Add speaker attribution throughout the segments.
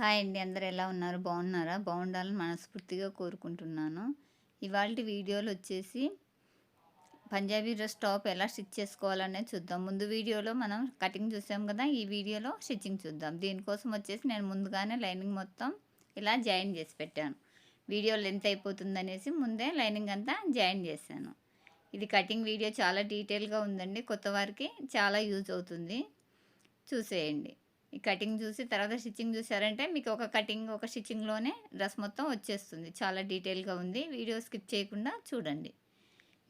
Speaker 1: Hi అండి. అందరు ఎలా ఉన్నారు? బాగున్నారా? బాగుండాలని మనస్ఫూర్తిగా కోరుకుంటున్నాను. ఇవాళ వీడియోలు వచ్చేసి పంజాబీ డ్రెస్ టాప్ ఎలా స్టిచ్ చేసుకోవాలనేది చూద్దాం. ముందు వీడియోలో మనం కటింగ్ చూసాం కదా ఈ వీడియోలో స్టిచ్చింగ్ చూద్దాం. దీనికోసం వచ్చేసి నేను ముందుగానే లైనింగ్ మొత్తం ఇలా జాయిన్ చేసి పెట్టాను. వీడియో లెంత్ అయిపోతుందనేసి ముందే లైనింగ్ అంతా జాయిన్ చేశాను. ఇది కటింగ్ వీడియో చాలా డీటెయిల్గా ఉందండి. కొత్త వారికి చాలా యూజ్ అవుతుంది. చూసేయండి. ఈ కటింగ్ చూసి తర్వాత స్టిచ్చింగ్ చూసారంటే మీకు ఒక కటింగ్ ఒక స్టిచ్చింగ్లోనే డ్రెస్ మొత్తం వచ్చేస్తుంది. చాలా డీటెయిల్గా ఉంది. వీడియో స్కిప్ చేయకుండా చూడండి.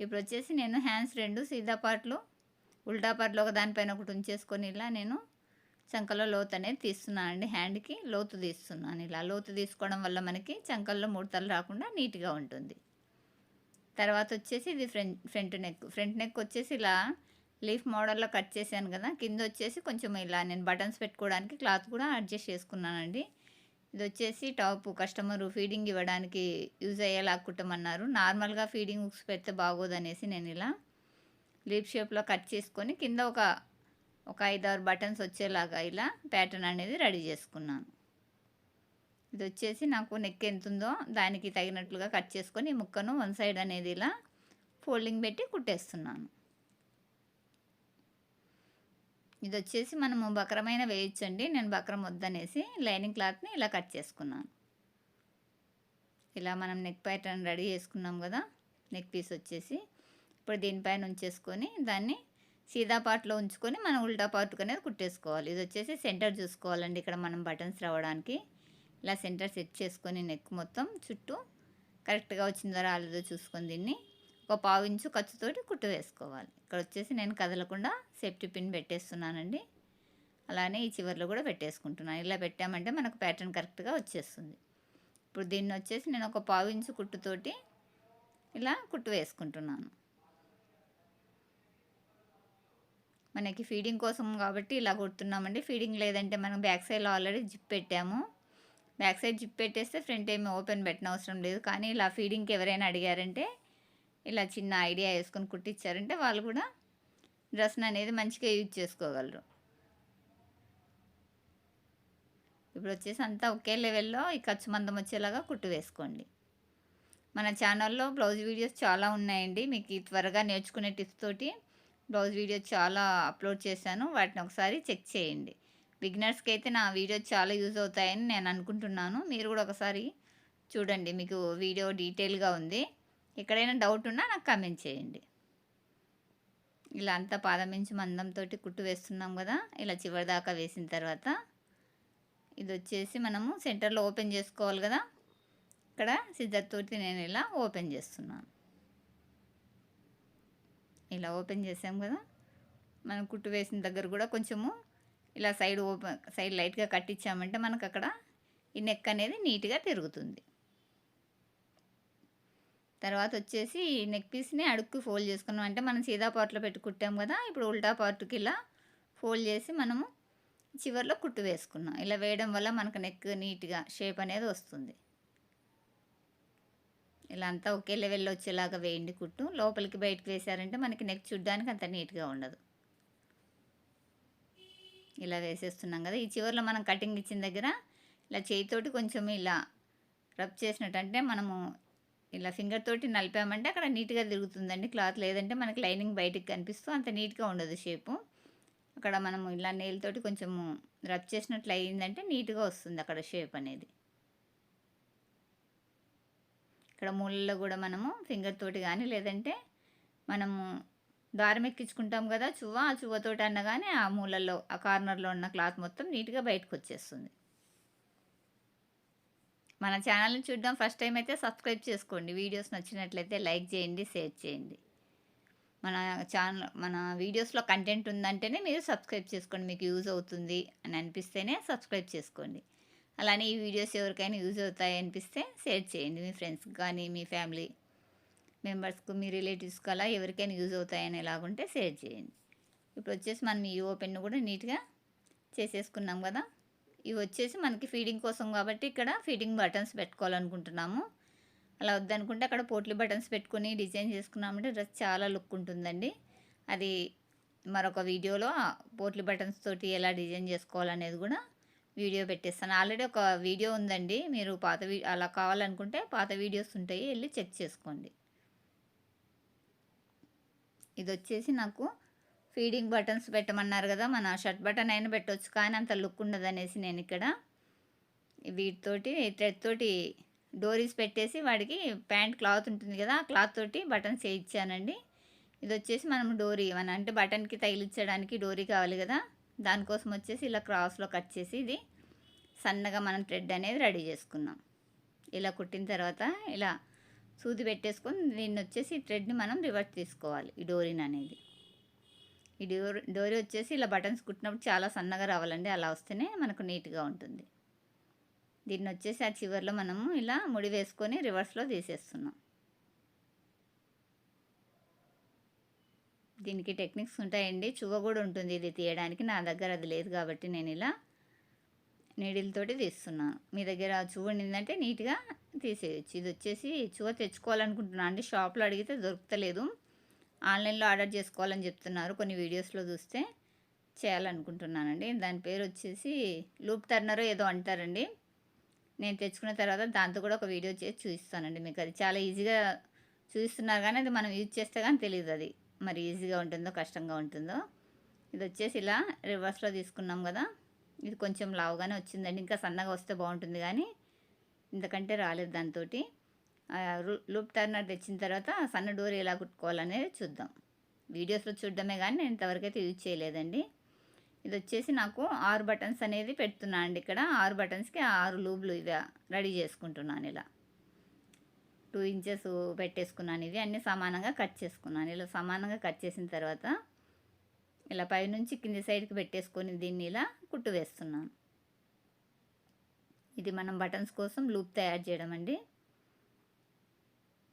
Speaker 1: ఇప్పుడు వచ్చేసి నేను హ్యాండ్స్ రెండు సీదా పార్ట్లు ఉల్టా పార్ట్లు ఒక దానిపైన ఒకటి ఉంచేసుకొని ఇలా నేను చంకలో లోతు అనేది తీస్తున్నాను అండి. హ్యాండ్కి లోతు తీస్తున్నాను ఇలా. లోతు తీసుకోవడం వల్ల మనకి చంకల్లో ముడతలు రాకుండా నీట్గా ఉంటుంది. తర్వాత వచ్చేసి ఇది front front neck. Front neck వచ్చేసి ఇలా లీఫ్ మోడల్లో కట్ చేశాను కదా కింద వచ్చేసి కొంచెం ఇలా నేను బటన్స్ పెట్టుకోవడానికి క్లాత్ కూడా అడ్జస్ట్ చేసుకున్నానండి. ఇది వచ్చేసి టాప్ కస్టమర్ ఫీడింగ్ ఇవ్వడానికి యూజ్ అయ్యేలా కుట్టమన్నారు. నార్మల్గా ఫీడింగ్ హుక్స్ పెడితే బాగోదనేసి నేను ఇలా లీప్ షేప్లో కట్ చేసుకొని కింద ఒక ఒక ఐదారు బటన్స్ వచ్చేలాగా ఇలా ప్యాటర్న్ అనేది రెడీ చేసుకున్నాను. ఇది వచ్చేసి నాకు నెక్ ఎంత ఉందో దానికి తగినట్లుగా కట్ చేసుకొని ముక్కను వన్ సైడ్ అనేది ఇలా ఫోల్డింగ్ పెట్టి కుట్టేస్తున్నాను. ఇది వచ్చేసి మనము బక్రమైన వేయచ్చండి. నేను బక్రం వద్దనేసి లైనింగ్ క్లాత్ని ఇలా కట్ చేసుకున్నాను. ఇలా మనం నెక్ ప్యాటర్న్ రెడీ చేసుకున్నాం కదా నెక్ పీస్ వచ్చేసి. ఇప్పుడు దీనిపైన ఉంచేసుకొని దాన్ని సీదా పార్ట్లో ఉంచుకొని మనం ఉల్టా పాటుకు అనేది కుట్టేసుకోవాలి. ఇది వచ్చేసి సెంటర్ చూసుకోవాలండి ఇక్కడ మనం బటన్స్ రావడానికి. ఇలా సెంటర్ సెట్ చేసుకొని నెక్ మొత్తం చుట్టూ కరెక్ట్గా వచ్చిందో రాలేదో చూసుకొని దీన్ని ఒక పావు ఇంచు ఖర్చుతోటి కుట్టు వేసుకోవాలి. ఇక్కడ వచ్చేసి నేను కదలకుండా సేఫ్టీ పిన్ పెట్టేస్తున్నానండి. అలానే ఈ చివరిలో కూడా పెట్టేసుకుంటున్నాను ఇలా పెట్టామంటే మనకు ప్యాటర్న్ కరెక్ట్గా వచ్చేస్తుంది. ఇప్పుడు దీన్ని వచ్చేసి నేను ఒక పావు ఇంచు కుట్టుతోటి ఇలా కుట్టు వేసుకుంటున్నాను. మనకి ఫీడింగ్ కోసం కాబట్టి ఇలా కుడుతున్నామండి. ఫీడింగ్ లేదంటే మనం బ్యాక్ సైడ్లో ఆల్రెడీ జిప్ పెట్టాము. బ్యాక్ సైడ్ జిప్ పెట్టేస్తే ఫ్రంట్ ఏమి ఓపెన్ పెట్టిన అవసరం లేదు. కానీ ఇలా ఫీడింగ్కి ఎవరైనా అడిగారంటే ఇలా చిన్న ఐడియా వేసుకొని కుట్టించారంటే వాళ్ళు కూడా డ్రెస్ని అనేది మంచిగా యూజ్ చేసుకోగలరు. ఇప్పుడు వచ్చేసి అంతా ఒకే లెవెల్లో ఈ ఖర్చు మందం వచ్చేలాగా కుట్టు వేసుకోండి. మన ఛానల్లో బ్లౌజ్ వీడియోస్ చాలా ఉన్నాయండి. మీకు త్వరగా నేర్చుకునే టిప్స్ తోటి బ్లౌజ్ వీడియోస్ చాలా అప్లోడ్ చేశాను. వాటిని ఒకసారి చెక్ చేయండి. బిగినర్స్కి అయితే నా వీడియోస్ చాలా యూజ్ అవుతాయని నేను అనుకుంటున్నాను. మీరు కూడా ఒకసారి చూడండి. మీకు వీడియో డీటెయిల్గా ఉంది. ఎక్కడైనా డౌట్ ఉన్నా నాకు కమెంట్ చేయండి. ఇలా అంతా పాదం నుంచి మందంతో కుట్టు వేస్తున్నాం కదా ఇలా చివరి దాకా వేసిన తర్వాత ఇది వచ్చేసి మనము సెంటర్లో ఓపెన్ చేసుకోవాలి కదా ఇక్కడ సిద్ధర్ తోటి నేను ఇలా ఓపెన్ చేస్తున్నాను. ఇలా ఓపెన్ చేసాం కదా మనం కుట్టు వేసిన దగ్గర కూడా కొంచెము ఇలా సైడ్ ఓపెన్ సైడ్ లైట్గా కట్టించామంటే మనకు అక్కడ ఈ నెక్ అనేది నీట్గా తిరుగుతుంది. తర్వాత వచ్చేసి నెక్ పీస్ని అడుక్కు ఫోల్డ్ చేసుకున్నాం. అంటే మనం సీదా పార్ట్లో పెట్టి కుట్టాం కదా ఇప్పుడు ఉల్టా పార్ట్కి ఇలా ఫోల్డ్ చేసి మనము చివరిలో కుట్టు వేసుకున్నాం. ఇలా వేయడం వల్ల మనకు నెక్ నీట్గా షేప్ అనేది వస్తుంది. ఇలా అంతా ఒకే లెవెల్లో వచ్చేలాగా వేయండి కుట్టు. లోపలికి బయటకు వేసారంటే మనకి నెక్ చూడ్డానికి అంత నీట్గా ఉండదు. ఇలా వేసేస్తున్నాం కదా. ఈ చివరిలో మనం కటింగ్ ఇచ్చిన దగ్గర ఇలా చేయితోటి కొంచెం ఇలా రబ్ చేసినట్టు అంటే మనము ఇలా ఫింగర్ తోటి నలిపామంటే అక్కడ నీట్గా తిరుగుతుందండి. క్లాత్ లేదంటే మనకి లైనింగ్ బయటికి కనిపిస్తూ అంత నీట్గా ఉండదు షేపు. అక్కడ మనము ఇలా నేలతోటి కొంచెము రబ్ చేసినట్లు అయ్యిందంటే నీట్గా వస్తుంది అక్కడ షేప్ అనేది. ఇక్కడ మూలలో కూడా మనము ఫింగర్ తోటి కానీ లేదంటే మనము దారం ఎక్కించుకుంటాం కదా చువ్వ ఆ చువ్వతోటి అన్న కానీ ఆ మూలలో ఆ కార్నర్లో ఉన్న క్లాత్ మొత్తం నీట్గా బయటకు వచ్చేస్తుంది. మన ఛానల్ని చూడడం ఫస్ట్ టైం అయితే సబ్స్క్రైబ్ చేసుకోండి. వీడియోస్ నచ్చినట్లయితే లైక్ చేయండి షేర్ చేయండి. మన ఛానల్ మన వీడియోస్లో కంటెంట్ ఉందంటేనే మీరు సబ్స్క్రైబ్ చేసుకోండి. మీకు యూజ్ అవుతుంది అని అనిపిస్తేనే సబ్స్క్రైబ్ చేసుకోండి. అలానే ఈ వీడియోస్ ఎవరికైనా యూజ్ అవుతాయి అనిపిస్తే షేర్ చేయండి. మీ ఫ్రెండ్స్కి కానీ మీ ఫ్యామిలీ మెంబర్స్కు మీ రిలేటివ్స్కి అలా ఎవరికైనా యూజ్ అవుతాయని ఎలాగుంటే షేర్ చేయండి. ఇప్పుడు వచ్చేసి మనం ఈ ఓపెన్ కూడా నీట్గా చేసేసుకున్నాం కదా. ఇవి వచ్చేసి మనకి ఫీడింగ్ కోసం కాబట్టి ఇక్కడ ఫీడింగ్ బటన్స్ పెట్టుకోవాలనుకుంటున్నాము. అలా వద్దనుకుంటే అక్కడ పోట్లీ బటన్స్ పెట్టుకొని డిజైన్ చేసుకున్నామంటే డ్రెస్ చాలా లుక్ ఉంటుందండి. అది మరొక వీడియోలో పోట్లీ బటన్స్ తోటి ఎలా డిజైన్ చేసుకోవాలనేది కూడా వీడియో పెట్టేస్తాను. ఆల్రెడీ ఒక వీడియో ఉందండి. మీరు పాత వీ అలా కావాలనుకుంటే పాత వీడియోస్ ఉంటాయి వెళ్ళి చెక్ చేసుకోండి. ఇది వచ్చేసి నాకు ఫీడింగ్ బటన్స్ పెట్టమన్నారు కదా మన షర్ట్ బటన్ అయినా పెట్టవచ్చు కానీ అంత లుక్ ఉండదు అనేసి నేను ఇక్కడ వీటితోటి థ్రెడ్ తోటి డోరీస్ పెట్టేసి వాడికి ప్యాంట్ క్లాత్ ఉంటుంది కదా ఆ క్లాత్ తోటి బటన్స్ వేయించానండి. ఇది వచ్చేసి మనం డోరీ మన అంటే బటన్కి తగిలించడానికి డోరీ కావాలి కదా దానికోసం వచ్చేసి ఇలా క్రాస్లో కట్ చేసి ఇది సన్నగా మనం థ్రెడ్ అనేది రెడీ చేసుకున్నాం. ఇలా కుట్టిన తర్వాత ఇలా సూది పెట్టేసుకొని దీన్ని వచ్చేసి ఈ థ్రెడ్ని మనం రివర్స్ తీసుకోవాలి ఈ డోరీని అనేది. ఈ డోరీ డోరీ వచ్చేసి ఇలా బటన్స్ కుట్టినప్పుడు చాలా సన్నగా రావాలండి. అలా వస్తేనే మనకు నీట్గా ఉంటుంది. దీన్ని వచ్చేసి ఆ చివరిలో మనము ఇలా ముడి వేసుకొని రివర్స్లో తీసేస్తున్నాం. దీనికి టెక్నిక్స్ ఉంటాయండి. చువ్వ కూడా ఉంటుంది ఇది తీయడానికి. నా దగ్గర అది లేదు కాబట్టి నేను ఇలా నీడిల్తోటి తీస్తున్నాను. మీ దగ్గర చువ్వ ఉండిందంటే నీట్గా తీసేయచ్చు. ఇది వచ్చేసి చువ్వ తెచ్చుకోవాలనుకుంటున్నాను. అండి షాప్లో అడిగితే దొరుకుతలేదు. ఆన్లైన్లో ఆర్డర్ చేసుకోవాలని చెప్తున్నారు. కొన్ని వీడియోస్లో చూస్తే చేయాలనుకుంటున్నానండి. దాని పేరు వచ్చేసి లూప్ టర్నర్ ఏదో అంటారండి. నేను తెచ్చుకున్న తర్వాత దాంతో కూడా ఒక వీడియో చేసి చూపిస్తానండి మీకు. అది చాలా ఈజీగా చూపిస్తున్నారు కానీ అది మనం యూజ్ చేస్తే కానీ తెలియదు అది. మరి ఈజీగా ఉంటుందో కష్టంగా ఉంటుందో. ఇది వచ్చేసి ఇలా రివర్స్లో తీసుకున్నాం కదా. ఇది కొంచెం లావుగానే వచ్చిందండి. ఇంకా సన్నగా వస్తే బాగుంటుంది కానీ ఇంతకంటే రాలేదు దాంతో లూప్ టర్నర్ తెచ్చిన తర్వాత సన్న డోర్ ఎలా కుట్టుకోవాలనేది చూద్దాం. వీడియోస్లో చూడడమే కానీ నేను ఇంతవరకైతే యూజ్ చేయలేదండి. ఇది వచ్చేసి నాకు ఆరు బటన్స్ అనేది పెడుతున్నాను అండి ఇక్కడ. ఆరు బటన్స్కి ఆరు లూబ్లు ఇవి రెడీ చేసుకుంటున్నాను ఇలా. టూ ఇంచెస్ పెట్టేసుకున్నాను ఇవి. అన్నీ సమానంగా కట్ చేసుకున్నాను. ఇలా సమానంగా కట్ చేసిన తర్వాత ఇలా పైనుంచి కింది సైడ్కి పెట్టేసుకొని దీన్ని ఇలా కుట్టు వేస్తున్నాను. ఇది మనం బటన్స్ కోసం లూప్ తయారు చేయడం అండి.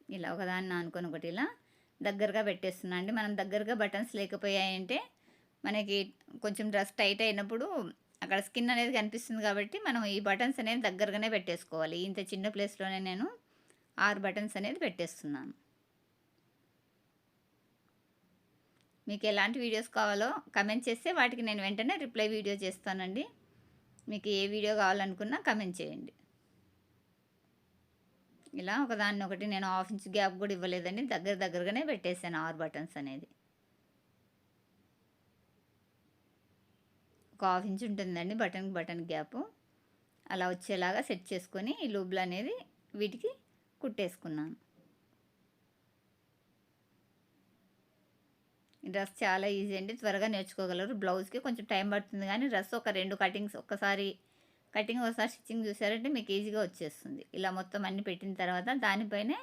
Speaker 1: ఇలా ఒకదాన్ని అనుకొని ఒకటి ఇలా దగ్గరగా పెట్టేస్తున్నా. అండి మనం దగ్గరగా బటన్స్ లేకపోయాయంటే మనకి కొంచెం డ్రెస్ టైట్ అయినప్పుడు అక్కడ స్కిన్ అనేది కనిపిస్తుంది కాబట్టి మనం ఈ బటన్స్ అనేది దగ్గరగానే పెట్టేసుకోవాలి. ఇంత చిన్న ప్లేస్లోనే నేను ఆరు బటన్స్ అనేది పెట్టేస్తున్నాను. మీకు ఎలాంటి వీడియోస్ కావాలో కమెంట్ చేస్తే వాటికి నేను వెంటనే రిప్లై వీడియో చేస్తానండి. మీకు ఏ వీడియో కావాలనుకున్నా కమెంట్ చేయండి. ఇలా ఒకదాన్ని ఒకటి నేను హాఫ్ ఇంచ్ గ్యాప్ కూడా ఇవ్వలేదండి. దగ్గర దగ్గరగానే పెట్టేశాను ఆరు బటన్స్ అనేది. ఒక హాఫ్ ఇంచ్ ఉంటుందండి బటన్ బటన్ గ్యాప్. అలా వచ్చేలాగా సెట్ చేసుకొని ఈ లూబ్లు అనేది వీటికి కుట్టేసుకున్నాను. డ్రెస్ చాలా ఈజీ అండి. త్వరగా నేర్చుకోగలరు. బ్లౌజ్కి కొంచెం టైం పడుతుంది కానీ డ్రెస్ ఒక రెండు కటింగ్స్ ఒక్కసారి కటింగ్ ఒకసారి స్టిచ్చింగ్ చూసారంటే మీకు ఈజీగా వచ్చేస్తుంది. ఇలా మొత్తం అన్ని పెట్టిన తర్వాత దానిపైనే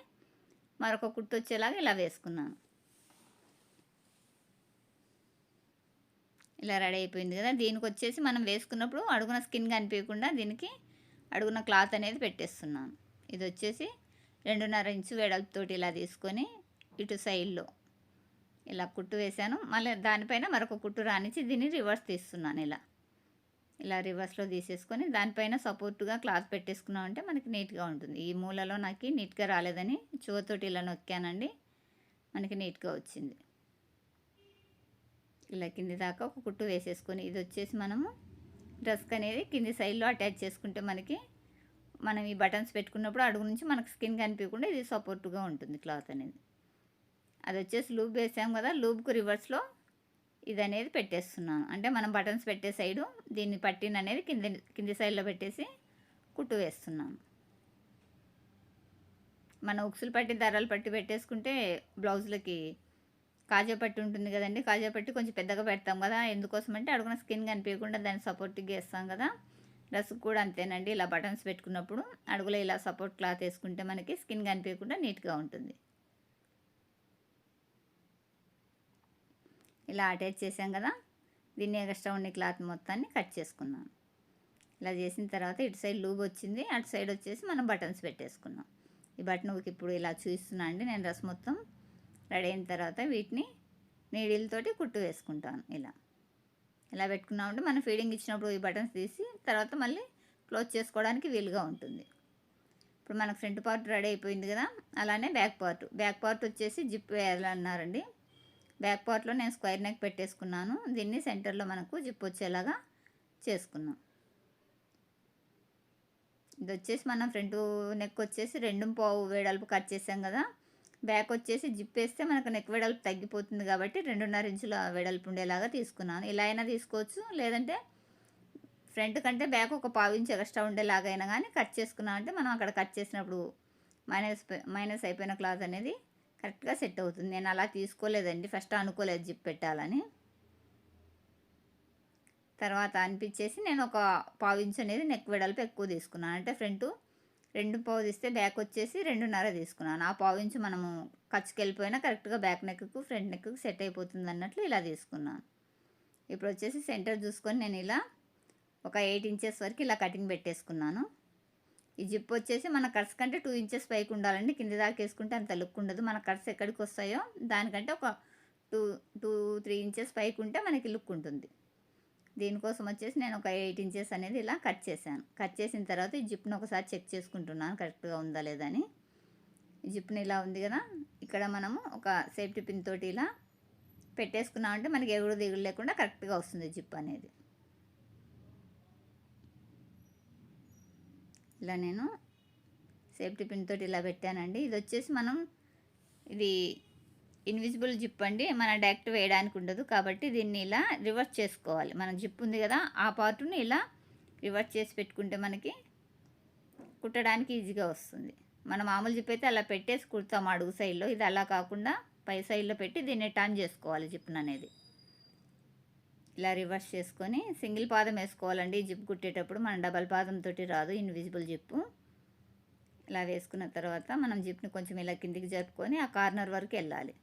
Speaker 1: మరొక కుట్టు వచ్చేలాగా ఇలా వేసుకున్నాను. ఇలా రెడీ అయిపోయింది కదా. దీనికి వచ్చేసి మనం వేసుకున్నప్పుడు అడుగున స్కిన్ కనిపించకుండా దీనికి అడుగున క్లాత్ అనేది పెట్టేస్తున్నాను. ఇది వచ్చేసి రెండున్నర ఇంచు వెడల్పుతోటి ఇలా తీసుకొని ఇటు సైడ్లో ఇలా కుట్టు వేసాను మళ్ళీ దానిపైన మరొక కుట్టు రానిచ్చి దీన్ని రివర్స్ తీస్తున్నాను ఇలా. ఇలా రివర్స్లో తీసేసుకొని దానిపైన సపోర్ట్గా క్లాత్ పెట్టేసుకున్నామంటే మనకి నీట్గా ఉంటుంది. ఈ మూలలో నాకు నీట్గా రాలేదని చువతోటి ఇలా నొక్కానండి. మనకి నీట్గా వచ్చింది. ఇలా కింది దాకా ఒక కుట్టు వేసేసుకొని ఇది వచ్చేసి మనము డ్రెస్క్ అనేది కింది సైడ్లో అటాచ్ చేసుకుంటే మనకి మనం ఈ బటన్స్ పెట్టుకున్నప్పుడు అడుగు నుంచి మనకు స్కిన్ కనిపించకుండా ఇది సపోర్ట్గా ఉంటుంది క్లాత్ అనేది. అది వచ్చేసి లూబ్ వేసాం కదా లూబ్కు రివర్స్లో ఇది అనేది పెట్టేస్తున్నాను. అంటే మనం బటన్స్ పెట్టే సైడు దీన్ని పట్టిన అనేది కింద కింది సైడ్లో పెట్టేసి కుట్టు వేస్తున్నాను. మన ఉక్సులు పట్టి ధరలు పట్టి పెట్టేసుకుంటే బ్లౌజులకి కాజా పట్టి ఉంటుంది కదండి. కాజా పట్టి కొంచెం పెద్దగా పెడతాం కదా. ఎందుకోసం అంటే అడుగున స్కిన్ కనిపించకుండా దాన్ని సపోర్ట్గా వేస్తాం కదా. డ్రెస్కి కూడా అంతేనండి. ఇలా బటన్స్ పెట్టుకున్నప్పుడు అడుగులో ఇలా సపోర్ట్ క్లాత్ వేసుకుంటే మనకి స్కిన్ కనిపించకుండా నీట్గా ఉంటుంది. ఇలా అటాచ్ చేసాం కదా దీన్ని ఎక్స్ట్రా ఉండే క్లాత్ మొత్తాన్ని కట్ చేసుకున్నాను ఇలా చేసిన తర్వాత ఇటు సైడ్ లూబ్ వచ్చింది అటు సైడ్ వచ్చేసి మనం బటన్స్ పెట్టేసుకున్నాం. ఈ బటన్ ఇప్పుడు ఇలా చూస్తున్నా అండి నేను డ్రెస్ మొత్తం రెడీ అయిన తర్వాత వీటిని నీడిల్తోటి కుట్టు వేసుకుంటాను ఇలా. ఇలా పెట్టుకున్నామంటే మనం ఫీడింగ్ ఇచ్చినప్పుడు ఈ బటన్స్ తీసి తర్వాత మళ్ళీ క్లోజ్ చేసుకోవడానికి వీలుగా ఉంటుంది. ఇప్పుడు మనకు ఫ్రంట్ పార్ట్ రెడీ అయిపోయింది కదా అలానే బ్యాక్ పార్ట్. బ్యాక్ పార్ట్ వచ్చేసి జిప్ వేయాలన్నారండి. బ్యాక్ పార్ట్లో నేను స్క్వేర్ నెక్ పెట్టేసుకున్నాను. దీన్ని సెంటర్లో మనకు జిప్ వచ్చేలాగా చేసుకున్నాం. ఇది వచ్చేసి మనం ఫ్రంట్ నెక్ వచ్చేసి రెండు పావు వేడల్పు కట్ చేసాం కదా. బ్యాక్ వచ్చేసి జిప్ వేస్తే మనకు నెక్ వెడల్పు తగ్గిపోతుంది కాబట్టి రెండున్నర ఇంచుల వెడల్పు ఉండేలాగా తీసుకున్నాను. ఇలా అయినా తీసుకోవచ్చు. లేదంటే ఫ్రంట్ కంటే బ్యాక్ ఒక పావు ఇంచు ఎక్స్ట్రా ఉండేలాగా అయినా కానీ కట్ చేసుకున్నాం అంటే మనం అక్కడ కట్ చేసినప్పుడు మైనస్ మైనస్ అయిపోయిన క్లాత్ అనేది కరెక్ట్గా సెట్ అవుతుంది. నేను అలా తీసుకోలేదండి. ఫస్ట్ అనుకోలేదు జిప్ పెట్టాలని. తర్వాత అనిపించేసి నేను ఒక పావు ఇంచు అనేది నెక్ వెడల్పు ఎక్కువ తీసుకున్నాను. అంటే ఫ్రంట్ రెండు పావు తీస్తే బ్యాక్ వచ్చేసి రెండున్నర తీసుకున్నాను. ఆ పావు ఇంచు మనము ఖర్చుకి వెళ్ళిపోయినా కరెక్ట్గా బ్యాక్ నెక్కు ఫ్రంట్ నెక్కు సెట్ అయిపోతుంది అన్నట్లు ఇలా తీసుకున్నాను. ఇప్పుడు వచ్చేసి సెంటర్ చూసుకొని నేను ఇలా ఒక ఎయిట్ ఇంచెస్ వరకు ఇలా కటింగ్ పెట్టేసుకున్నాను. ఈ జిప్ వచ్చేసి మన కట్స్ కంటే టూ ఇంచెస్ పైకి ఉండాలండి. కింద దాకా వేసుకుంటే అంత లుక్ ఉండదు. మన కట్స్ ఎక్కడికి వస్తాయో దానికంటే ఒక టూ టూ త్రీ ఇంచెస్ పైకి ఉంటే మనకి లుక్ ఉంటుంది. దీనికోసం వచ్చేసి నేను ఒక ఎయిట్ ఇంచెస్ అనేది ఇలా కట్ చేశాను. కట్ చేసిన తర్వాత ఈ జిప్ను ఒకసారి చెక్ చేసుకుంటున్నాను. కరెక్ట్గా ఉందా లేదా అని. జిప్ను జిప్ని ఇలా ఉంది కదా. ఇక్కడ మనము ఒక సేఫ్టీ పిన్ తోటి ఇలా పెట్టేసుకున్నామంటే మనకి ఎగుడు దిగుడు లేకుండా కరెక్ట్గా వస్తుంది జిప్ అనేది. ఇలా నేను సేఫ్టీ పిన్ తోటి ఇలా పెట్టానండి. ఇది వచ్చేసి మనం ఇది ఇన్విజిబుల్ జిప్ అండి. మన డైరెక్ట్ వేయడానికి ఉండదు కాబట్టి దీన్ని ఇలా రివర్స్ చేసుకోవాలి. మన జిప్ ఉంది కదా ఆ పార్ట్ని ఇలా రివర్స్ చేసి పెట్టుకుంటే మనకి కుట్టడానికి ఈజీగా వస్తుంది. మన మామూలు జిప్ అయితే అలా పెట్టేసి కుడతాం అడుగు సైడ్లో ఇది అలా కాకుండా పై సైడ్లో పెట్టి దీన్ని టర్న్ చేసుకోవాలి జిప్ను అనేది. ఇలా రివర్స్ చేసుకొని సింగిల్ పాదం వేసుకోవాలండి. ఈ జిప్ కుట్టేటప్పుడు మన డబల్ పాదంతో రాదు. ఇన్విజిబుల్ జిప్పు ఇలా వేసుకున్న తర్వాత మనం జిప్ని కొంచెం ఇలా కిందికి జరుపుకొని ఆ కార్నర్ వరకు వెళ్ళాలి.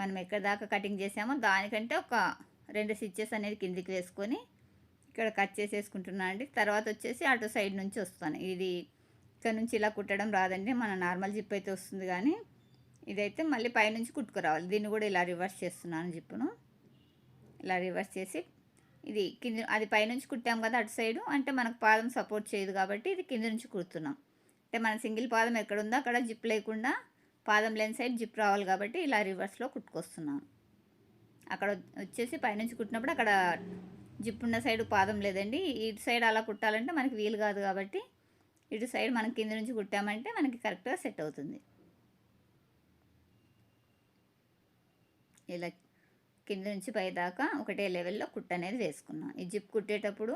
Speaker 1: మనం ఎక్కడ దాకా కటింగ్ చేసామో దానికంటే ఒక రెండు స్టిచ్చెస్ అనేది కిందికి వేసుకొని ఇక్కడ కట్ చేసేసుకుంటున్నాను అండి. తర్వాత వచ్చేసి అటు సైడ్ నుంచి వస్తాను. ఇది ఇక్కడ నుంచి ఇలా కుట్టడం రాదండి. మన నార్మల్ జిప్ అయితే వస్తుంది కానీ ఇదైతే మళ్ళీ పైనుంచి కుట్టుకురావాలి. దీన్ని కూడా ఇలా రివర్స్ చేస్తున్నాను జిప్పును. ఇలా రివర్స్ చేసి ఇది కింద అది పైనుంచి కుట్టాం కదా అటు సైడు అంటే మనకు పాదం సపోర్ట్ చేయదు కాబట్టి ఇది కింద నుంచి కుడుతున్నాం. అంటే మన సింగిల్ పాదం ఎక్కడ ఉందో అక్కడ జిప్ లేకుండా పాదం లేని సైడ్ జిప్ రావాలి కాబట్టి ఇలా రివర్స్లో కుట్టుకొస్తున్నాం. అక్కడ వచ్చేసి పైనుంచి కుట్టినప్పుడు అక్కడ జిప్ ఉన్న సైడ్ పాదం లేదండి. ఇటు సైడ్ అలా కుట్టాలంటే మనకి వీలు కాదు కాబట్టి ఇటు సైడ్ మనం కింద నుంచి కుట్టామంటే మనకి కరెక్ట్గా సెట్ అవుతుంది. ఇలా కింద నుంచి పై దాకా ఒకటే లెవెల్లో కుట్ట అనేది వేసుకున్నాం. ఈ జిప్ కుట్టేటప్పుడు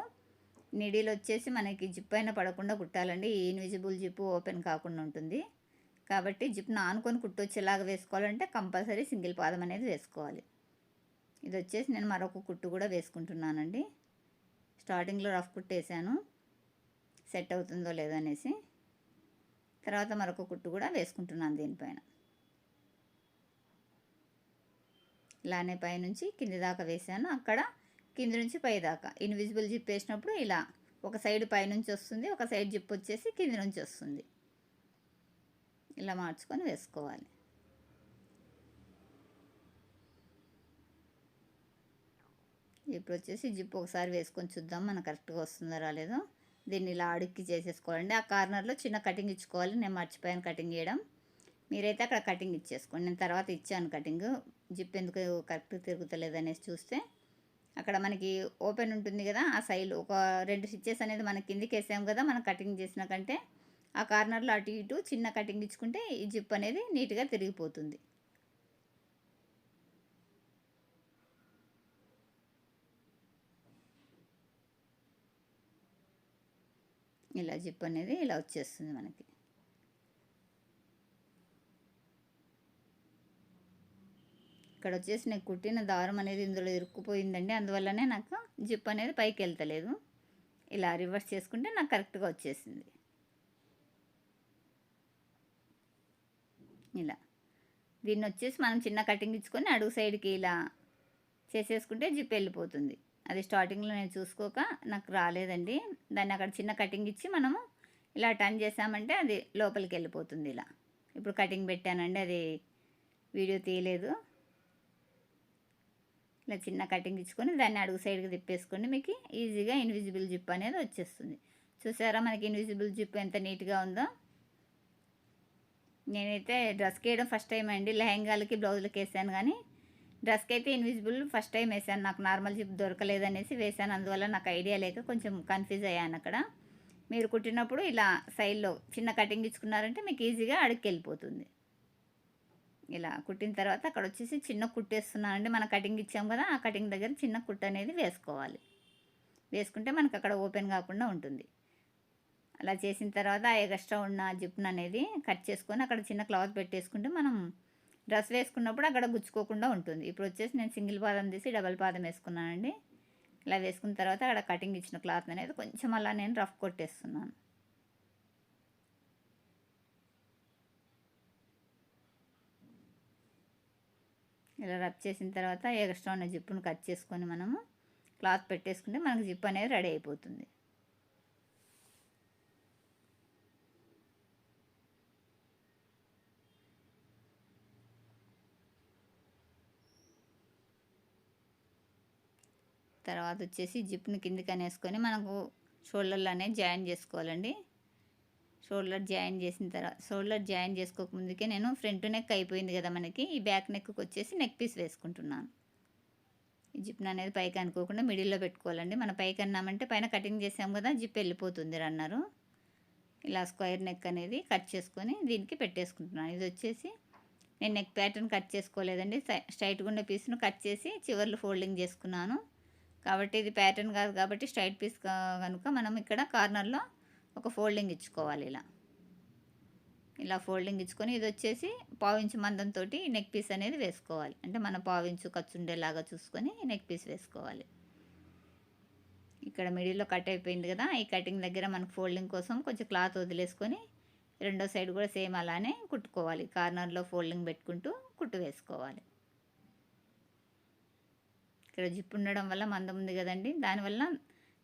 Speaker 1: నిడిలు వచ్చేసి మనకి జిప్ పైన పడకుండా కుట్టాలండి. ఈ ఇన్విజిబుల్ జిప్ ఓపెన్ కాకుండా ఉంటుంది. కాబట్టి జిప్ను ఆనుకొని కుట్టొచ్చేలాగా వేసుకోవాలంటే కంపల్సరీ సింగిల్ పాదం అనేది వేసుకోవాలి. ఇది వచ్చేసి నేను మరొక కుట్టు కూడా వేసుకుంటున్నానండి. స్టార్టింగ్లో రఫ్ కుట్టేసాను సెట్ అవుతుందో లేదో అనేసి. తర్వాత మరొక కుట్టు కూడా వేసుకుంటున్నాను దీనిపైన. ఇలానే పైనుంచి కింది దాకా వేసాను. అక్కడ కింది నుంచి పై దాకా ఇన్విజిబుల్ జిప్ వేసినప్పుడు ఇలా ఒక సైడ్ పైనుంచి వస్తుంది ఒక సైడ్ జిప్ వచ్చేసి కింది నుంచి వస్తుంది. ఇలా మార్చుకొని వేసుకోవాలి. ఇప్పుడు వచ్చేసి జిప్ ఒకసారి వేసుకొని చూద్దాం మనకు కరెక్ట్గా వస్తుందో రాలేదో. దీన్ని ఇలా అడుక్కి చేసేసుకోవాలండి. ఆ కార్నర్లో చిన్న కటింగ్ ఇచ్చుకోవాలి. నేను మర్చిపోయాను కటింగ్ చేయడం. మీరైతే అక్కడ కటింగ్ ఇచ్చేసుకోండి. నేను తర్వాత ఇచ్చాను కటింగ్. జిప్ ఎందుకు కరెక్ట్ తిరుగుతలేదు అనేసి చూస్తే అక్కడ మనకి ఓపెన్ ఉంటుంది కదా ఆ సైడ్ ఒక రెండు స్టిచ్చెస్ అనేది మనకి కిందికి వేసాం కదా మనం కటింగ్ చేసిన కంటే ఆ కార్నర్లో అటు ఇటు చిన్న కటింగ్ ఇచ్చుకుంటే ఈ జిప్ అనేది నీట్గా తిరిగిపోతుంది. ఇలా జిప్ అనేది ఇలా వచ్చేస్తుంది మనకి. ఇక్కడ వచ్చేసి నేను కుట్టిన దారం అనేది ఇందులో ఇరుక్కుపోయిందండి. అందువల్లనే నాకు జిప్ అనేది పైకి వెళ్తలేదు. ఇలా రివర్స్ చేసుకుంటే నాకు కరెక్ట్గా వచ్చేసింది. ఇలా. దీన్ని వచ్చేసి మనం చిన్న కటింగ్ ఇచ్చుకొని అడుగు సైడ్కి ఇలా చేసేసుకుంటే జిప్ వెళ్ళిపోతుంది. అది స్టార్టింగ్లో నేను చూసుకోక నాకు రాలేదండి. దాన్ని అక్కడ చిన్న కటింగ్ ఇచ్చి మనము ఇలా టర్న్ చేసామంటే అది లోపలికి వెళ్ళిపోతుంది ఇలా. ఇప్పుడు కటింగ్ పెట్టానండి అది వీడియో తీయలేదు. ఇలా చిన్న కటింగ్ ఇచ్చుకొని దాన్ని అడుగు సైడ్కి తిప్పేసుకోండి మీకు ఈజీగా ఇన్విజిబుల్ జిప్ అనేది వచ్చేస్తుంది. చూసారా మనకి ఇన్విజిబుల్ జిప్ ఎంత నీట్గా ఉందో? నేనైతే డ్రెస్కి వేయడం ఫస్ట్ టైం అండి. లెహెంగాలకి బ్లౌజులకి వేసాను కానీ డ్రెస్కి అయితే ఇన్విజిబుల్ ఫస్ట్ టైం వేసాను. నాకు నార్మల్ జిప్ దొరకలేదనేసి వేసాను. అందువల్ల నాకు ఐడియా లేక కొంచెం కన్ఫ్యూజ్ అయ్యాను అక్కడ. మీరు కుట్టినప్పుడు ఇలా సైడ్లో చిన్న కటింగ్ ఇచ్చుకున్నారంటే మీకు ఈజీగా అడుగుకి వెళ్ళిపోతుంది. ఇలా కుట్టిన తర్వాత అక్కడ వచ్చేసి చిన్న కుట్టేస్తున్నానండి మనం కటింగ్ ఇచ్చాం కదా ఆ కటింగ్ దగ్గర చిన్న కుట్ట అనేది వేసుకోవాలి. వేసుకుంటే మనకు అక్కడ ఓపెన్ కాకుండా ఉంటుంది. అలా చేసిన తర్వాత ఆ ఎక్స్ట్రా ఉన్న జిప్ను అనేది కట్ చేసుకొని అక్కడ చిన్న క్లాత్ పెట్టేసుకుంటే మనం డ్రెస్ వేసుకున్నప్పుడు అక్కడ గుచ్చుకోకుండా ఉంటుంది. ఇప్పుడు వచ్చేసి నేను సింగిల్ పాదం తీసి డబల్ పాదం వేసుకున్నానండి. ఇలా వేసుకున్న తర్వాత అక్కడ కటింగ్ ఇచ్చిన క్లాత్ అనేది కొంచెం అలా నేను రఫ్ కొట్టేస్తున్నాను. ఇలా రబ్ చేసిన తర్వాత ఎక్స్ట్రా ఉన్న జిప్పును కట్ చేసుకొని మనము క్లాత్ పెట్టేసుకుంటే మనకు జిప్ అనేది రెడీ అయిపోతుంది. తర్వాత వచ్చేసి జిప్ని కిందికి అనేసుకొని మనకు షోల్డర్లు అనేది జాయిన్ చేసుకోవాలండి. షోల్డర్ జాయిన్ చేసిన తర్వాత షోల్డర్ జాయిన్ చేసుకోకముందుకే నేను ఫ్రంట్ నెక్ అయిపోయింది కదా మనకి ఈ బ్యాక్ నెక్కి వచ్చేసి నెక్ పీస్ వేసుకుంటున్నాను. ఈ జిప్ని అనేది పైకి అనుకోకుండా మిడిల్లో పెట్టుకోవాలండి. మన పైకి అన్నామంటే పైన కటింగ్ చేసాం కదా జిప్ వెళ్ళిపోతుంది అన్నారు ఇలా స్క్వేర్ నెక్ అనేది కట్ చేసుకొని దీనికి పెట్టేసుకుంటున్నాను. ఇది వచ్చేసి నేను నెక్ ప్యాటర్న్ కట్ చేసుకోలేదండి. స్ట్రైట్గా ఉండే పీస్ను కట్ చేసి చివర్లు ఫోల్డింగ్ చేసుకున్నాను. కాబట్టి ఇది ప్యాటర్న్ కాదు కాబట్టి స్ట్రైట్ పీస్ కనుక మనం ఇక్కడ కార్నర్లో ఒక ఫోల్డింగ్ ఇచ్చుకోవాలి ఇలా. ఇలా ఫోల్డింగ్ ఇచ్చుకొని ఇది వచ్చేసి పావించు మందంతో నెక్ పీస్ అనేది వేసుకోవాలి. అంటే మన పావించు ఖర్చు ఉండేలాగా చూసుకొని నెక్ పీస్ వేసుకోవాలి. ఇక్కడ మిడిల్లో కట్ అయిపోయింది కదా ఈ కటింగ్ దగ్గర మనకు ఫోల్డింగ్ కోసం కొంచెం క్లాత్ వదిలేసుకొని రెండో సైడ్ కూడా సేమ్ అలానే కుట్టుకోవాలి. కార్నర్లో ఫోల్డింగ్ పెట్టుకుంటూ కుట్టు వేసుకోవాలి. ఇక్కడ జిప్ ఉండడం వల్ల మందం ఉంది కదండి దానివల్ల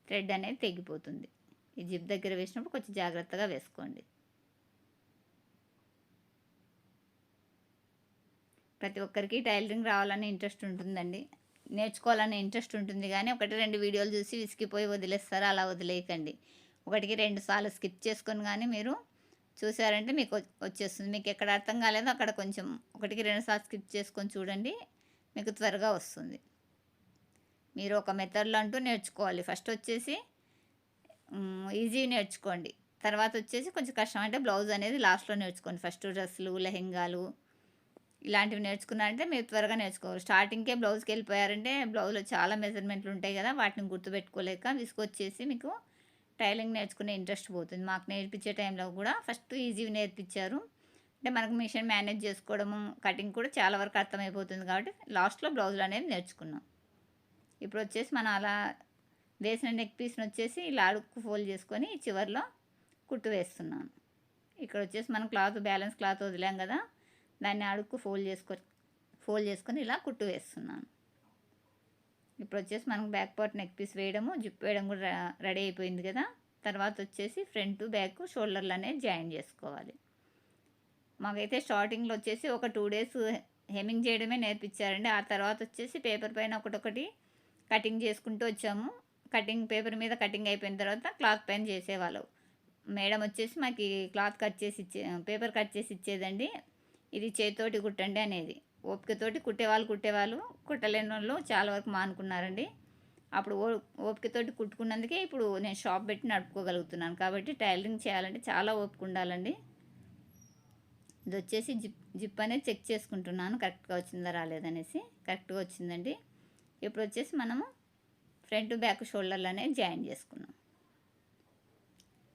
Speaker 1: థ్రెడ్ అనేది తెగిపోతుంది. ఈ జిప్ దగ్గర వేసినప్పుడు కొంచెం జాగ్రత్తగా వేసుకోండి. ప్రతి ఒక్కరికి టైలరింగ్ రావాలని ఇంట్రెస్ట్ ఉంటుందండి. నేర్చుకోవాలనే ఇంట్రెస్ట్ ఉంటుంది కానీ ఒకటి రెండు వీడియోలు చూసి విసిగిపోయి వదిలేస్తారు అలా వదిలేయకండి. ఒకటికి రెండు సార్లు స్కిప్ చేసుకొని కానీ మీరు చూసారంటే మీకు వచ్చేస్తుంది. మీకు ఎక్కడ అర్థం కాలేదో అక్కడ కొంచెం ఒకటికి రెండు సార్లు స్కిప్ చేసుకొని చూడండి మీకు త్వరగా వస్తుంది. మీరు ఒక మెథడ్లో అంటూ నేర్చుకోవాలి. ఫస్ట్ వచ్చేసి ఈజీ నేర్చుకోండి. తర్వాత వచ్చేసి కొంచెం కష్టం. అంటే బ్లౌజ్ అనేది లాస్ట్లో నేర్చుకోండి. ఫస్ట్ డ్రెస్సులు లెహెంగాలు ఇలాంటివి నేర్చుకున్నారంటే మీరు త్వరగా నేర్చుకోవాలి. స్టార్టింగ్కే బ్లౌజ్కి వెళ్ళిపోయారంటే బ్లౌజ్లో చాలా మెజర్మెంట్లు ఉంటాయి కదా వాటిని గుర్తుపెట్టుకోలేక తీసుకొచ్చేసి మీకు టైలింగ్ నేర్చుకునే ఇంట్రెస్ట్ పోతుంది. మాకు నేర్పించే టైంలో కూడా ఫస్ట్ ఈజీ నేర్పించారు. అంటే మనకు మిషన్ మేనేజ్ చేసుకోవడము కటింగ్ కూడా చాలా వరకు అర్థమైపోతుంది కాబట్టి లాస్ట్లో బ్లౌజులు అనేది నేర్చుకున్నాం. ఇప్పుడు వచ్చేసి మనం అలా వేసిన నెక్ పీస్ని వచ్చేసి ఇలా అడుక్కు ఫోల్డ్ చేసుకొని చివరిలో కుట్టు వేస్తున్నాను. ఇక్కడ వచ్చేసి మనం క్లాత్ బ్యాలెన్స్ క్లాత్ వదిలాం కదా దాన్ని అడుక్కు ఫోల్డ్ చేసుకో ఫోల్డ్ చేసుకొని ఇలా కుట్టు వేస్తున్నాను. ఇప్పుడు వచ్చేసి మనకు బ్యాక్ పార్ట్ నెక్ పీస్ వేయడము జిప్ వేయడం కూడా రెడీ అయిపోయింది కదా తర్వాత వచ్చేసి ఫ్రంట్ బ్యాక్ షోల్డర్లు అనేది జాయిన్ చేసుకోవాలి. మాకైతే స్టార్టింగ్లో వచ్చేసి ఒక టూ డేస్ హెమింగ్ చేయడమే నేర్పించారండి. ఆ తర్వాత వచ్చేసి పేపర్ పైన ఒకటొకటి కటింగ్ చేసుకుంటూ వచ్చాము. కటింగ్ పేపర్ మీద కటింగ్ అయిపోయిన తర్వాత క్లాత్ పైన చేసేవాళ్ళు. మేడం వచ్చేసి మాకు క్లాత్ కట్ చేసి ఇచ్చే పేపర్ కట్ చేసి ఇచ్చేదండి. ఇది చేతితోటి కుట్టండి అనేది. ఓపికతోటి కుట్టేవాళ్ళు కుట్టేవాళ్ళు. కుట్టలేని వాళ్ళు చాలా వరకు మానుకున్నారండి. అప్పుడు ఓ ఓపికతోటి కుట్టుకున్నందుకే ఇప్పుడు నేను షాప్ పెట్టి నడుపుకోగలుగుతున్నాను. కాబట్టి టైలరింగ్ చేయాలంటే చాలా ఓపిక ఉండాలండి. ఇది వచ్చేసి జిప్ జిప్ అనేది చెక్ చేసుకుంటున్నాను. కరెక్ట్గా వచ్చిందా రాలేదనేసి. కరెక్ట్గా వచ్చిందండి. ఇప్పుడు వచ్చేసి మనము ఫ్రంట్ బ్యాక్ షోల్డర్లు అనేది జాయిన్ చేసుకున్నాం.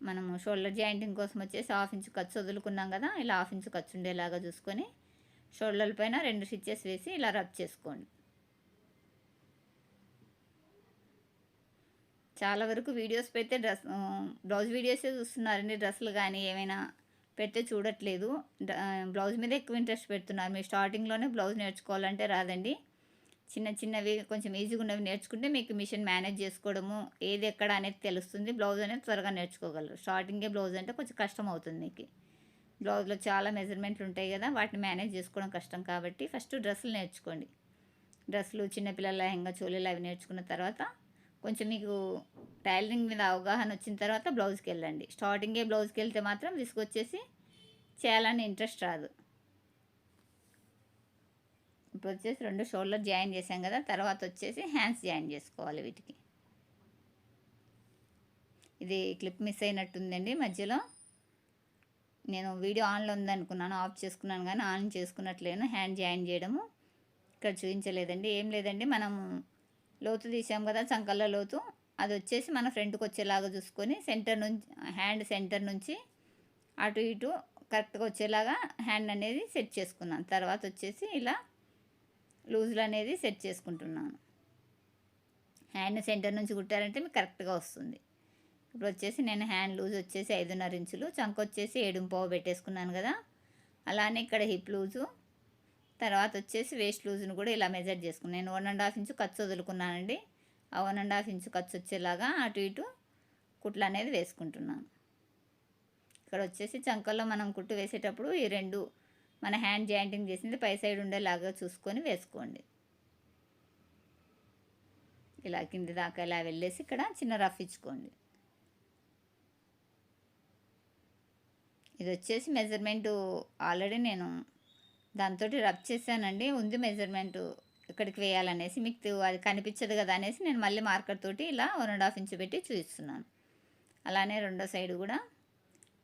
Speaker 1: మనము షోల్డర్ జాయింటింగ్ కోసం వచ్చేసి హాఫ్ ఇంచ్ ఖర్చు వదులుకున్నాం కదా ఇలా హాఫ్ ఇంచ్ ఖర్చు ఉండేలాగా చూసుకొని షోల్డర్ల పైన రెండు స్టిచ్చెస్ వేసి ఇలా రబ్ చేసుకోండి. చాలా వరకు వీడియోస్ పెడితే డ్రెస్ బ్లౌజ్ వీడియోసే చూస్తున్నారండి డ్రెస్సులు కానీ ఏమైనా పెడితే చూడట్లేదు. బ్లౌజ్ మీద ఎక్కువ ఇంట్రెస్ట్ పెడుతున్నారు. మీరు స్టార్టింగ్లోనే బ్లౌజ్ నేర్చుకోవాలంటే రాదండి. చిన్న చిన్నవి కొంచెం ఈజీగా ఉన్నవి నేర్చుకుంటే మీకు మిషన్ మేనేజ్ చేసుకోవడము ఏది ఎక్కడ అనేది తెలుస్తుంది. బ్లౌజ్ అనేది త్వరగా నేర్చుకోగలరు. స్టార్టింగే బ్లౌజ్ అంటే కొంచెం కష్టం అవుతుంది మీకు. బ్లౌజ్లో చాలా మెజర్మెంట్లు ఉంటాయి కదా వాటిని మేనేజ్ చేసుకోవడం కష్టం కాబట్టి ఫస్ట్ డ్రెస్సులు నేర్చుకోండి. డ్రెస్సులు చిన్నపిల్లల లెహంగా చోళీలు అవి నేర్చుకున్న తర్వాత కొంచెం మీకు టైలరింగ్ మీద అవగాహన వచ్చిన తర్వాత బ్లౌజ్కి వెళ్ళండి. స్టార్టింగే బ్లౌజ్కి వెళ్తే మాత్రం విసుగొచ్చేసి చేయాలని ఇంట్రెస్ట్ రాదు. ఇప్పుడు వచ్చేసి రెండు షోల్డర్ జాయిన్ చేసాం కదా తర్వాత వచ్చేసి హ్యాండ్స్ జాయిన్ చేసుకోవాలి వీటికి. ఇది క్లిప్ మిస్ అయినట్టుందండి మధ్యలో. నేను వీడియో ఆన్లో ఉందనుకున్నాను ఆఫ్ చేసుకున్నాను కానీ ఆన్ చేసుకున్నట్లేను హ్యాండ్ జాయిన్ చేయడము ఇక్కడ చూపించలేదండి. ఏం లేదండి మనము లోతు తీసాం కదా చంకల్లో లోతు. అది వచ్చేసి మన ఫ్రంట్కి వచ్చేలాగా చూసుకొని సెంటర్ నుంచి హ్యాండ్ సెంటర్ నుంచి అటు ఇటు కరెక్ట్గా వచ్చేలాగా హ్యాండ్ అనేది సెట్ చేసుకున్నాను. తర్వాత వచ్చేసి ఇలా లూజులు అనేది సెట్ చేసుకుంటున్నాను. హ్యాండ్ సెంటర్ నుంచి కుట్టారంటే మీకు కరెక్ట్గా వస్తుంది. ఇప్పుడు వచ్చేసి నేను హ్యాండ్ లూజ్ వచ్చేసి ఐదున్నర ఇంచులు చంక వచ్చేసి ఏడుంపావు పెట్టేసుకున్నాను కదా. అలానే ఇక్కడ హిప్ లూజు తర్వాత వచ్చేసి వేస్ట్ లూజ్ను కూడా ఇలా మెజర్ చేసుకున్నాను. నేను వన్ అండ్ హాఫ్ ఇంచు ఖర్చు వదులుకున్నానండి. ఆ వన్ అండ్ హాఫ్ ఇంచు ఖర్చు వచ్చేలాగా అటు ఇటు కుట్లు అనేది వేసుకుంటున్నాను. ఇక్కడ వచ్చేసి చంకల్లో మనం కుట్టు వేసేటప్పుడు ఈ రెండు మన హ్యాండ్ జాయింటింగ్ చేసింది పై సైడ్ ఉండేలాగా చూసుకొని వేసుకోండి. ఇలా కింది దాకా ఇలా వెళ్ళేసి ఇక్కడ చిన్న రఫ్ ఇచ్చుకోండి. ఇది వచ్చేసి మెజర్మెంటు ఆల్రెడీ నేను దాంతో రబ్ చేశానండి. ఉంది మెజర్మెంట్ ఎక్కడికి వేయాలనేసి మీకు అది కనిపించదు కదా అనేసి నేను మళ్ళీ మార్కర్ తోటి ఇలా వన్ అండ్ హాఫ్ ఇంచు పెట్టి చూపిస్తున్నాను. అలానే రెండో సైడ్ కూడా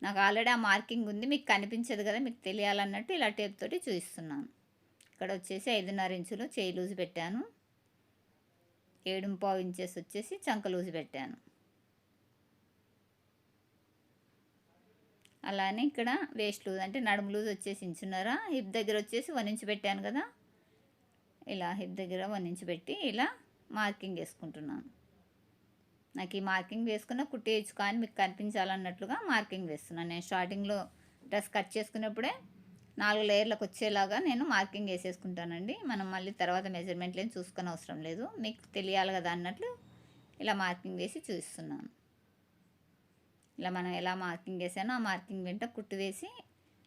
Speaker 1: నాకు ఆల్రెడీ ఆ మార్కింగ్ ఉంది మీకు కనిపించదు కదా మీకు తెలియాలన్నట్టు ఇలా టేప్ తోటి చూపిస్తున్నాను. ఇక్కడ వచ్చేసి ఐదున్నర ఇంచులు చేయి లూజ్ పెట్టాను. ఏడు పావు ఇంచెస్ వచ్చేసి చంక లూజ్ పెట్టాను. అలానే ఇక్కడ వేస్ట్ లూజ్ అంటే నడుము లూజ్ వచ్చేసి ఇంచున్నారా హిప్ దగ్గర వచ్చేసి వన్ ఇంచు పెట్టాను కదా. ఇలా హిప్ దగ్గర వన్ ఇంచు పెట్టి ఇలా మార్కింగ్ వేసుకుంటున్నాను. నాకు ఈ మార్కింగ్ వేసుకున్న కుట్టేయచ్చు కానీ మీకు కనిపించాలన్నట్లుగా మార్కింగ్ వేస్తున్నాను నేను స్టార్టింగ్లో డ్రెస్ కట్ చేసుకున్నప్పుడే నాలుగు లేయర్లకు వచ్చేలాగా నేను మార్కింగ్ వేసేసుకుంటానండి. మనం మళ్ళీ తర్వాత మెజర్మెంట్లేం చూసుకొని అవసరం లేదు. మీకు తెలియాలి కదా అన్నట్లు ఇలా మార్కింగ్ వేసి చూపిస్తున్నాను. ఇలా మనం ఎలా మార్కింగ్ వేసానో ఆ మార్కింగ్ వెంట కుట్టు వేసి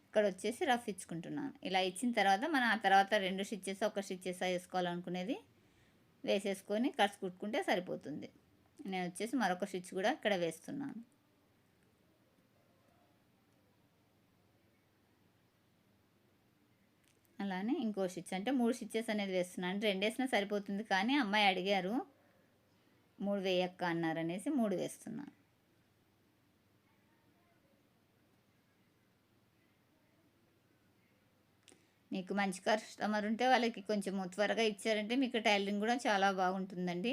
Speaker 1: ఇక్కడ వచ్చేసి రఫ్ ఇచ్చుకుంటున్నాను. ఇలా ఇచ్చిన తర్వాత మనం ఆ తర్వాత రెండు స్టిచ్చెస్ ఒక స్టిచ్చెస్ వేసుకోవాలనుకునేది వేసేసుకొని కట్స్ కుట్టుకుంటే సరిపోతుంది. నేను వచ్చేసి మరొక స్టిచ్ కూడా ఇక్కడ వేస్తున్నాను. అలానే ఇంకో స్టిచ్ అంటే మూడు స్టిచ్చెస్ అనేది వేస్తున్నాను. రెండు వేసినా సరిపోతుంది కానీ అమ్మాయి అడిగారు మూడు వేయక్క అన్నారు అనేసి మూడు వేస్తున్నాను. మీకు మంచి కస్టమర్ ఉంటే వాళ్ళకి కొంచెం త్వరగా ఇచ్చారంటే మీకు టైలరింగ్ కూడా చాలా బాగుంటుందండి.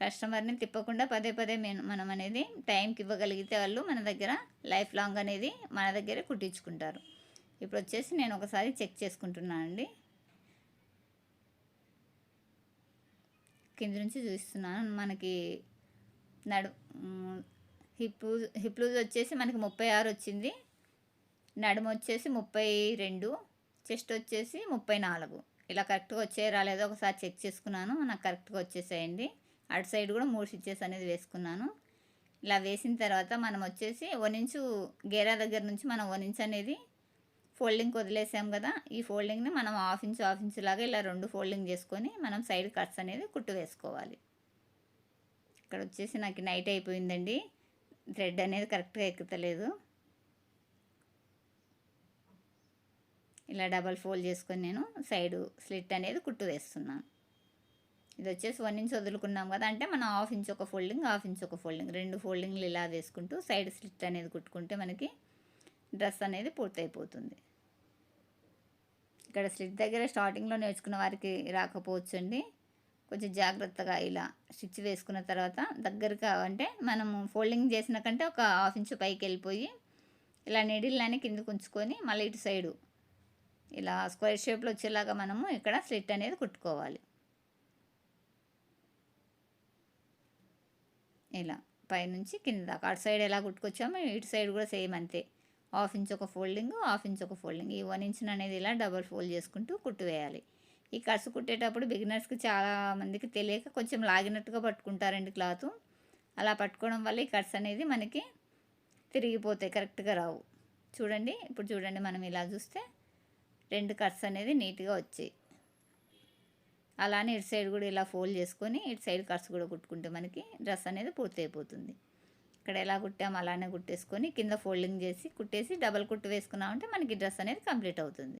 Speaker 1: కస్టమర్ని తిప్పకుండా పదే పదే మనం అనేది టైంకి ఇవ్వగలిగితే వాళ్ళు మన దగ్గర లైఫ్ లాంగ్ అనేది మన దగ్గరే కుట్టించుకుంటారు. ఇప్పుడు వచ్చేసి నేను ఒకసారి చెక్ చేసుకుంటున్నాను అండి. కింద నుంచి చూస్తున్నాను మనకి నడు హిప్ హిప్ లూజ్ వచ్చేసి మనకి ముప్పై ఆరు వచ్చింది. నడుము వచ్చేసి ముప్పై రెండు చెస్ట్ వచ్చేసి ముప్పై నాలుగు. ఇలా కరెక్ట్గా వచ్చే రాలేదో ఒకసారి చెక్ చేసుకున్నాను నాకు కరెక్ట్గా వచ్చేసాయండి. అటు సైడ్ కూడా మూడు స్టిచ్చెస్ అనేది వేసుకున్నాను. ఇలా వేసిన తర్వాత మనం వచ్చేసి వన్ ఇంచు గేరా దగ్గర నుంచి మనం వన్ ఇంచ్ అనేది ఫోల్డింగ్ వదిలేసాం కదా. ఈ ఫోల్డింగ్ని మనం హాఫ్ ఇంచు హాఫ్ ఇంచు లాగా ఇలా రెండు ఫోల్డింగ్ చేసుకొని మనం సైడ్ కట్స్ అనేది కుట్టు వేసుకోవాలి. ఇక్కడ వచ్చేసి నాకు నైట్ అయిపోయిందండి. థ్రెడ్ అనేది కరెక్ట్గా ఎక్కుతలేదు. ఇలా డబల్ ఫోల్డ్ చేసుకొని నేను సైడు స్లిట్ అనేది కుట్టు వేస్తున్నాను. ఇది వచ్చేసి వన్ ఇంచ్ వదులుకున్నాం కదా అంటే మనం హాఫ్ ఇంచ్ ఒక ఫోల్డింగ్ హాఫ్ ఇంచ్ ఒక ఫోల్డింగ్ రెండు ఫోల్డింగ్లు ఇలా వేసుకుంటూ సైడ్ స్లిట్ అనేది కుట్టుకుంటే మనకి డ్రెస్ అనేది పూర్తయిపోతుంది. ఇక్కడ స్లిట్ దగ్గర స్టార్టింగ్లో నేర్చుకున్న వారికి రాకపోవచ్చు అండి కొంచెం జాగ్రత్తగా ఇలా స్టిచ్ వేసుకున్న తర్వాత దగ్గరగా అంటే మనము ఫోల్డింగ్ చేసిన కంటే ఒక హాఫ్ ఇంచ్ పైకి వెళ్ళిపోయి ఇలా నీడిల్ని కిందకు ఉంచుకొని మళ్ళీ ఇటు సైడు ఇలా స్క్వేర్ షేప్లో వచ్చేలాగా మనము ఇక్కడ స్లిట్ అనేది కుట్టుకోవాలి. ఇలా పైనుంచి కింద దాకా. అటు సైడ్ ఎలా కుట్టుకొచ్చామో ఇటు సైడ్ కూడా సేమ్ అంతే. హాఫ్ ఇంచ్ ఒక ఫోల్డింగ్ హాఫ్ ఇంచ్ ఒక ఫోల్డింగ్. ఈ వన్ ఇంచ్ అనేది ఇలా డబల్ ఫోల్డ్ చేసుకుంటూ కుట్టు వేయాలి. ఈ కట్స్ కుట్టేటప్పుడు బిగినర్స్కి చాలా మందికి తెలియక కొంచెం లాగినట్టుగా పట్టుకుంటారండి క్లాత్. అలా పట్టుకోవడం వల్ల ఈ కట్స్ అనేది మనకి తిరిగిపోతాయి కరెక్ట్గా రావు. చూడండి ఇప్పుడు చూడండి మనం ఇలా చూస్తే రెండు కట్స్ అనేది నీట్గా వచ్చాయి. అలానే ఇటు సైడ్ కూడా ఇలా ఫోల్డ్ చేసుకొని ఇటు సైడ్ కర్స్ కూడా కుట్టుకుంటే మనకి డ్రెస్ అనేది పూర్తి అయిపోతుంది ఇక్కడ ఎలా కుట్టాము అలానే కుట్టేసుకొని కింద ఫోల్డింగ్ చేసి కుట్టేసి డబల్ కుట్టు వేసుకున్నామంటే మనకి డ్రెస్ అనేది కంప్లీట్ అవుతుంది.